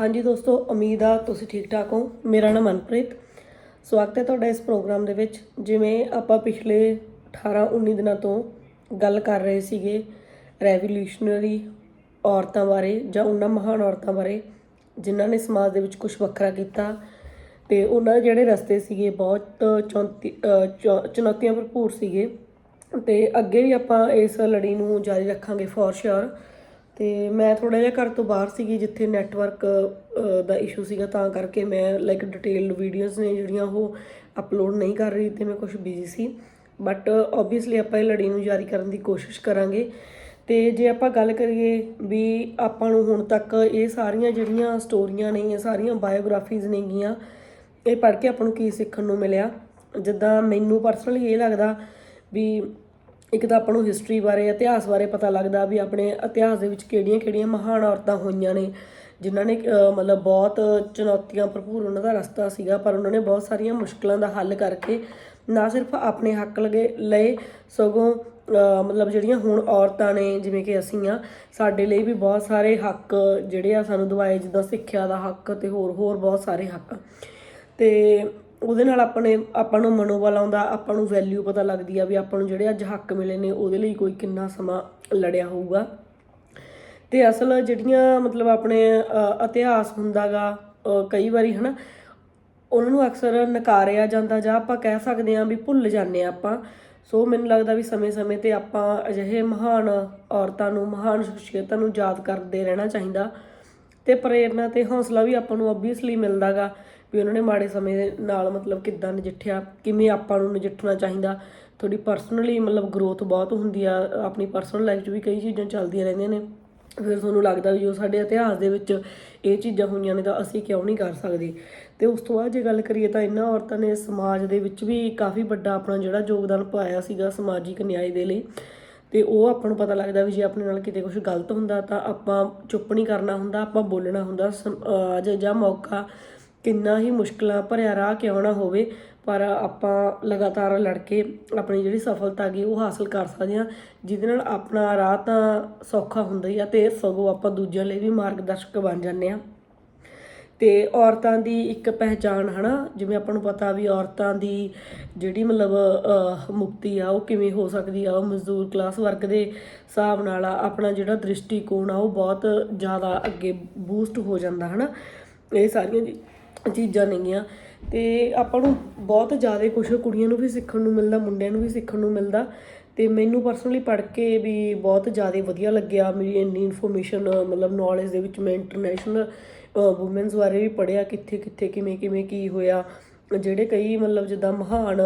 ਹਾਂਜੀ ਦੋਸਤੋ, ਉਮੀਦ ਆ ਤੁਸੀਂ ਠੀਕ ਠਾਕ ਹੋ। ਮੇਰਾ ਨਾਮ ਮਨਪ੍ਰੀਤ। ਸਵਾਗਤ ਹੈ ਤੁਹਾਡਾ ਇਸ ਪ੍ਰੋਗਰਾਮ ਦੇ ਵਿੱਚ। ਜਿਵੇਂ ਆਪਾਂ ਪਿਛਲੇ 18 19 ਦਿਨਾਂ ਤੋਂ ਗੱਲ ਕਰ ਰਹੇ ਸੀਗੇ ਰੈਵੋਲੂਸ਼ਨਰੀ ਔਰਤਾਂ ਬਾਰੇ ਜਾਂ ਉਹਨਾਂ ਮਹਾਨ ਔਰਤਾਂ ਬਾਰੇ, ਜਿਨ੍ਹਾਂ ਨੇ ਸਮਾਜ ਦੇ ਵਿੱਚ ਕੁਝ ਵੱਖਰਾ ਕੀਤਾ ਤੇ ਉਹਨਾਂ ਦੇ ਜਿਹੜੇ ਰਸਤੇ ਸੀਗੇ ਬਹੁਤ ਚੌਂਤੀ ਚੌ- ਚੁਣੌਤੀਆਂ ਭਰਪੂਰ ਸੀਗੇ। ਤੇ ਅੱਗੇ ਵੀ ਆਪਾਂ ਇਸ ਲੜੀ ਨੂੰ ਜਾਰੀ ਰੱਖਾਂਗੇ ਫੋਰ ਸ਼ੋਰ ਤੇ ਮੈਂ ਥੋੜਾ ਜਿਹਾ ਘਰ ਤੋਂ ਬਾਹਰ ਸੀਗੀ ਜਿੱਥੇ ਨੈਟਵਰਕ ਦਾ ਇਸ਼ੂ ਸੀਗਾ, ਤਾਂ ਕਰਕੇ ਮੈਂ ਲਾਈਕ ਡਿਟੇਲਡ ਵੀਡੀਓਜ਼ ਨੇ ਜਿਹੜੀਆਂ ਉਹ ਅਪਲੋਡ ਨਹੀਂ ਕਰ ਰਹੀ ਤੇ ਮੈਂ ਕੁਝ ਬਿਜ਼ੀ ਸੀ। ਬਟ ਆਬਵੀਅਸਲੀ ਆਪਾਂ ਇਹ ਲੜੀ ਨੂੰ ਜਾਰੀ ਕਰਨ ਦੀ ਕੋਸ਼ਿਸ਼ ਕਰਾਂਗੇ। ਤੇ ਜੇ ਆਪਾਂ ਗੱਲ ਕਰੀਏ ਵੀ ਆਪਾਂ ਨੂੰ ਹੁਣ ਤੱਕ ਇਹ ਸਾਰੀਆਂ ਜਿਹੜੀਆਂ ਸਟੋਰੀਆਂ ਨੇ, ਇਹ ਸਾਰੀਆਂ ਬਾਇਓਗ੍ਰਾਫੀਜ਼ ਨੇਗੀਆਂ, ਇਹ ਪੜ੍ਹ ਕੇ ਆਪਾਂ ਨੂੰ ਕੀ ਸਿੱਖਣ ਨੂੰ ਮਿਲਿਆ? ਜਿੱਦਾਂ ਮੈਨੂੰ ਪਰਸਨਲੀ ਇਹ ਲੱਗਦਾ ਵੀ ਇੱਕ ਤਾਂ ਆਪਾਂ ਨੂੰ ਹਿਸਟਰੀ ਬਾਰੇ, ਇਤਿਹਾਸ ਬਾਰੇ ਪਤਾ ਲੱਗਦਾ ਵੀ ਆਪਣੇ ਇਤਿਹਾਸ ਦੇ ਵਿੱਚ ਕਿਹੜੀਆਂ-ਕਿਹੜੀਆਂ ਮਹਾਨ ਔਰਤਾਂ ਹੋਈਆਂ ਨੇ, ਜਿਨ੍ਹਾਂ ਨੇ ਮਤਲਬ ਬਹੁਤ ਚੁਣੌਤੀਆਂ ਭਰਪੂਰ ਉਹਨਾਂ ਦਾ ਰਸਤਾ ਸੀਗਾ, ਪਰ ਉਹਨਾਂ ਨੇ ਬਹੁਤ ਸਾਰੀਆਂ ਮੁਸ਼ਕਲਾਂ ਦਾ ਹੱਲ ਕਰਕੇ ਨਾ ਸਿਰਫ ਆਪਣੇ ਹੱਕ ਲਗੇ, ਲਏ, ਸਗੋਂ ਮਤਲਬ ਜਿਹੜੀਆਂ ਹੁਣ ਔਰਤਾਂ ਨੇ, ਜਿਵੇਂ ਕਿ ਅਸੀਂ ਆ ਸਾਡੇ ਲਈ ਵੀ ਬਹੁਤ ਸਾਰੇ ਹੱਕ ਜਿਹੜੇ ਆ ਸਾਨੂੰ ਦਵਾਏ, ਜਿੱਦਾਂ ਸਿੱਖਿਆ ਦਾ ਹੱਕ ਤੇ ਹੋਰ ਹੋਰ ਬਹੁਤ ਸਾਰੇ ਹੱਕ। ਤੇ ਉਹਦੇ ਨਾਲ ਆਪਣੇ ਆਪਾਂ ਨੂੰ ਮਨੋਬਲ ਆਉਂਦਾ ਆਪਾਂ ਨੂੰ ਵੈਲਿਊ ਪਤਾ ਲੱਗਦੀ ਆ ਵੀ ਆਪਾਂ ਨੂੰ ਜਿਹੜੇ ਅੱਜ ਹੱਕ ਮਿਲੇ ਨੇ ਉਹਦੇ ਲਈ ਕੋਈ ਕਿੰਨਾ ਸਮਾਂ ਲੜਿਆ ਹੋਊਗਾ। ਤੇ ਅਸਲ ਜਿਹੜੀਆਂ ਮਤਲਬ ਆਪਣੇ ਇਤਿਹਾਸ ਹੁੰਦਾਗਾ ਅ, ਕਈ ਵਾਰੀ ਹਨਾ ਉਹਨਾਂ ਨੂੰ ਅਕਸਰ ਨਕਾਰਿਆ ਜਾਂਦਾ ਜਾਂ ਆਪਾਂ ਕਹਿ ਸਕਦੇ ਹਾਂ ਵੀ ਭੁੱਲ ਜਾਂਦੇ ਆ ਆਪਾਂ। ਸੋ ਮੈਨੂੰ ਲੱਗਦਾ ਵੀ ਸਮੇਂ-ਸਮੇਂ ਤੇ ਆਪਾਂ ਅਜਿਹੇ ਮਹਾਨ ਔਰਤਾਂ ਨੂੰ ਮਹਾਨ ਸ਼ਖਸੀਅਤਾਂ ਨੂੰ ਯਾਦ ਕਰਦੇ ਰਹਿਣਾ ਚਾਹੀਦਾ। ਤੇ ਪ੍ਰੇਰਨਾ ਤੇ ਹੌਸਲਾ ਵੀ ਆਪਾਂ ਨੂੰ ਆਬਵੀਅਸਲੀ ਮਿਲਦਾਗਾ। ਵੀ ਉਹਨਾਂ ਨੇ ਮਾੜੇ ਸਮੇਂ ਦੇ ਨਾਲ ਮਤਲਬ ਕਿੱਦਾਂ ਨਜਿੱਠਿਆ, ਕਿਵੇਂ ਆਪਾਂ ਨੂੰ ਨਜਿੱਠਣਾ ਚਾਹੀਦਾ। ਤੁਹਾਡੀ ਪਰਸਨਲੀ ਮਤਲਬ ਗਰੋਥ ਬਹੁਤ ਹੁੰਦੀ ਆ, ਆਪਣੀ ਪਰਸਨਲ ਲਾਈਫ 'ਚ ਵੀ ਕਈ ਚੀਜ਼ਾਂ ਚੱਲਦੀਆਂ ਰਹਿੰਦੀਆਂ ਨੇ। ਫਿਰ ਤੁਹਾਨੂੰ ਲੱਗਦਾ ਵੀ ਜੋ ਸਾਡੇ ਇਤਿਹਾਸ ਦੇ ਵਿੱਚ ਇਹ ਚੀਜ਼ਾਂ ਹੋਈਆਂ ਨੇ ਤਾਂ ਅਸੀਂ ਕਿਉਂ ਨਹੀਂ ਕਰ ਸਕਦੇ? ਤੇ ਉਸ ਤੋਂ ਬਾਅਦ ਜੇ ਗੱਲ ਕਰੀਏ ਤਾਂ ਇਹਨਾਂ ਔਰਤਾਂ ਨੇ ਸਮਾਜ ਦੇ ਵਿੱਚ ਵੀ ਕਾਫੀ ਵੱਡਾ ਆਪਣਾ ਜਿਹੜਾ ਯੋਗਦਾਨ ਪਾਇਆ ਸੀਗਾ ਸਮਾਜਿਕ ਨਿਆਂ ਦੇ ਲਈ। ਤੇ ਉਹ ਆਪਾਂ ਨੂੰ ਪਤਾ ਲੱਗਦਾ ਵੀ ਜੇ ਆਪਣੇ ਨਾਲ ਕਿਤੇ ਕੁਝ ਗਲਤ ਹੁੰਦਾ ਤਾਂ ਆਪਾਂ ਚੁੱਪ ਨਹੀਂ ਕਰਨਾ ਹੁੰਦਾ, ਆਪਾਂ ਬੋਲਣਾ ਹੁੰਦਾ, ਸਮ- ਜਾਂ ਮੌਕਾ ਕਿੰਨਾ ਹੀ ਮੁਸ਼ਕਲਾਂ ਭਰਿਆ ਰਾਹ ਕਿਉਂ ਨਾ ਹੋਵੇ, ਪਰ ਆਪਾਂ ਲਗਾਤਾਰ ਲੜ ਕੇ ਆਪਣੀ ਜਿਹੜੀ ਸਫਲਤਾ ਗਈ ਉਹ ਹਾਸਲ ਕਰ ਸਕਦੇ ਹਾਂ। ਜਿਹਦੇ ਨਾਲ ਆਪਣਾ ਰਾਹ ਤਾਂ ਸੌਖਾ ਹੁੰਦਾ ਹੀ ਆ ਤੇ ਸਗੋਂ ਆਪਾਂ ਦੂਜਿਆਂ ਲਈ ਵੀ ਮਾਰਗਦਰਸ਼ਕ ਬਣ ਜਾਂਦੇ ਆ ਤੇ ਔਰਤਾਂ ਦੀ ਇੱਕ ਪਹਿਚਾਣ ਹਨਾ, ਜਿਵੇਂ ਆਪਾਂ ਨੂੰ ਪਤਾ ਵੀ ਔਰਤਾਂ ਦੀ ਜਿਹੜੀ ਮਤਲਬ ਮੁਕਤੀ ਆ, ਉਹ ਕਿਵੇਂ ਹੋ ਸਕਦੀ ਆ, ਉਹ ਮਜ਼ਦੂਰ ਕਲਾਸ ਵਰਗ ਦੇ ਹਿਸਾਬ ਨਾਲ ਆਪਣਾ ਜਿਹੜਾ ਦ੍ਰਿਸ਼ਟੀਕੋਣ ਆ, ਉਹ ਬਹੁਤ ਜ਼ਿਆਦਾ ਅੱਗੇ ਬੂਸਟ ਹੋ ਜਾਂਦਾ ਹਨਾ। ਇਹ ਸਾਰੀਆਂ ਚੀ- ਚੀਜ਼ਾਂ ਨੇਗੀਆਂ ਤੇ ਆਪਾਂ ਨੂੰ ਬਹੁਤ ਜ਼ਿਆਦਾ ਕੁਝ ਕੁੜੀਆਂ ਨੂੰ ਵੀ ਸਿੱਖਣ ਨੂੰ ਮਿਲਦਾ, ਮੁੰਡਿਆਂ ਨੂੰ ਵੀ ਸਿੱਖਣ ਨੂੰ ਮਿਲਦਾ ਤੇ ਮੈਨੂੰ ਪਰਸਨਲੀ ਪੜ੍ਹ ਕੇ ਵੀ ਬਹੁਤ ਜ਼ਿਆਦਾ ਵਧੀਆ ਲੱਗਿਆ। ਮੇਰੀ ਇੰਨੀ ਇਨਫੋਰਮੇਸ਼ਨ ਮਤਲਬ ਨੌਲੇਜ ਦੇ ਵਿੱਚ ਮੈਂ ਇੰਟਰਨੈਸ਼ਨਲ ਔਮਨਸ ਬਾਰੇ ਵੀ ਪੜ੍ਹਿਆ ਕਿੱਥੇ ਕਿੱਥੇ ਕਿਵੇਂ ਕਿਵੇਂ ਕੀ ਹੋਇਆ। ਜਿਹੜੇ ਕਈ ਮਤਲਬ ਜਿੱਦਾਂ ਮਹਾਨ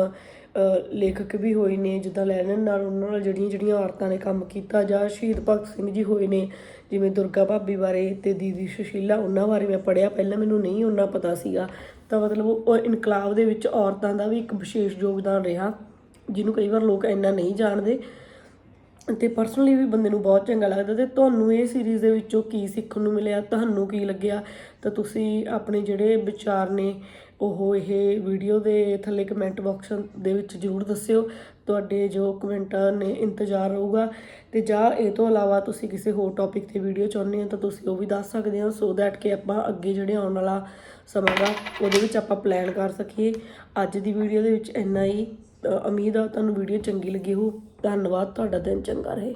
ਲੇਖਕ ਵੀ ਹੋਏ ਨੇ, ਜਿੱਦਾਂ ਲੈਨਨ ਨਾਲ ਉਹਨਾਂ ਨਾਲ ਜਿਹੜੀਆਂ ਜਿਹੜੀਆਂ ਔਰਤਾਂ ਨੇ ਕੰਮ ਕੀਤਾ ਜਾਂ ਸ਼ਹੀਦ ਭਗਤ ਸਿੰਘ ਜੀ ਹੋਏ ਨੇ, ਜਿਵੇਂ ਦੁਰਗਾ ਭਾਬੀ ਬਾਰੇ ਤੇ ਦੀਦੀ ਸੁਸ਼ੀਲਾ, ਉਹਨਾਂ ਬਾਰੇ ਮੈਂ ਪੜ੍ਹਿਆ, ਪਹਿਲਾਂ ਮੈਨੂੰ ਨਹੀਂ ਉਹਨਾਂ ਪਤਾ ਸੀਗਾ। ਤਾਂ ਮਤਲਬ ਉਹ ਇਨਕਲਾਬ ਦੇ ਵਿੱਚ ਔਰਤਾਂ ਦਾ ਵੀ ਇੱਕ ਵਿਸ਼ੇਸ਼ ਯੋਗਦਾਨ ਰਿਹਾ, ਜਿਹਨੂੰ ਕਈ ਵਾਰ ਲੋਕ ਇੰਨਾ ਨਹੀਂ ਜਾਣਦੇ। ਤੇ ਪਰਸਨਲੀ ਵੀ ਬੰਦੇ ਨੂੰ ਬਹੁਤ ਚੰਗਾ ਲੱਗਦਾ ਤੇ ਤੁਹਾਨੂੰ ਇਹ ਸੀਰੀਜ਼ ਦੇ ਵਿੱਚੋਂ ਕੀ ਸਿੱਖਣ ਨੂੰ ਮਿਲਿਆ, ਤੁਹਾਨੂੰ ਕੀ ਲੱਗਿਆ? ਤਾਂ ਤੁਸੀਂ ਆਪਣੇ ਜਿਹੜੇ ਵਿਚਾਰ ਨੇ ਉਹ ਇਹ ਵੀਡੀਓ ਦੇ ਥੱਲੇ ਕਮੈਂਟ ਬਾਕਸ ਦੇ ਵਿੱਚ ਜਰੂਰ ਦੱਸਿਓ। ਤੁਹਾਡੇ ਜੋ ਕਮੈਂਟਾਂ ਨੇ ਇੰਤਜ਼ਾਰ ਰਹੂਗਾ। ਤੇ ਜਾਂ ਇਹ ਤੋਂ ਇਲਾਵਾ ਤੁਸੀਂ ਕਿਸੇ ਹੋਰ ਟੌਪਿਕ ਤੇ ਵੀਡੀਓ ਚਾਹੁੰਦੇ ਹੋ ਤਾਂ ਤੁਸੀਂ ਉਹ ਵੀ ਦੱਸ ਸਕਦੇ ਹੋ। ਸੋ ਦੈਟ ਕਿ ਆਪਾਂ ਅੱਗੇ ਜਿਹੜੇ ਆਉਣ ਵਾਲਾ ਸਮਾਂ ਗਾ, ਉਹਦੇ ਵਿੱਚ ਆਪਾਂ ਪਲਾਨ ਕਰ ਸਕੀਏ। ਅੱਜ ਦੀ ਵੀਡੀਓ ਦੇ ਵਿੱਚ ਇੰਨਾ ਹੀ। ਉਮੀਦ ਆ ਤੁਹਾਨੂੰ ਵੀਡੀਓ ਚੰਗੀ ਲੱਗੀ ਹੋ ਧੰਨਵਾਦ। ਤੁਹਾਡਾ ਦਿਨ ਚੰਗਾ ਰਹੇ।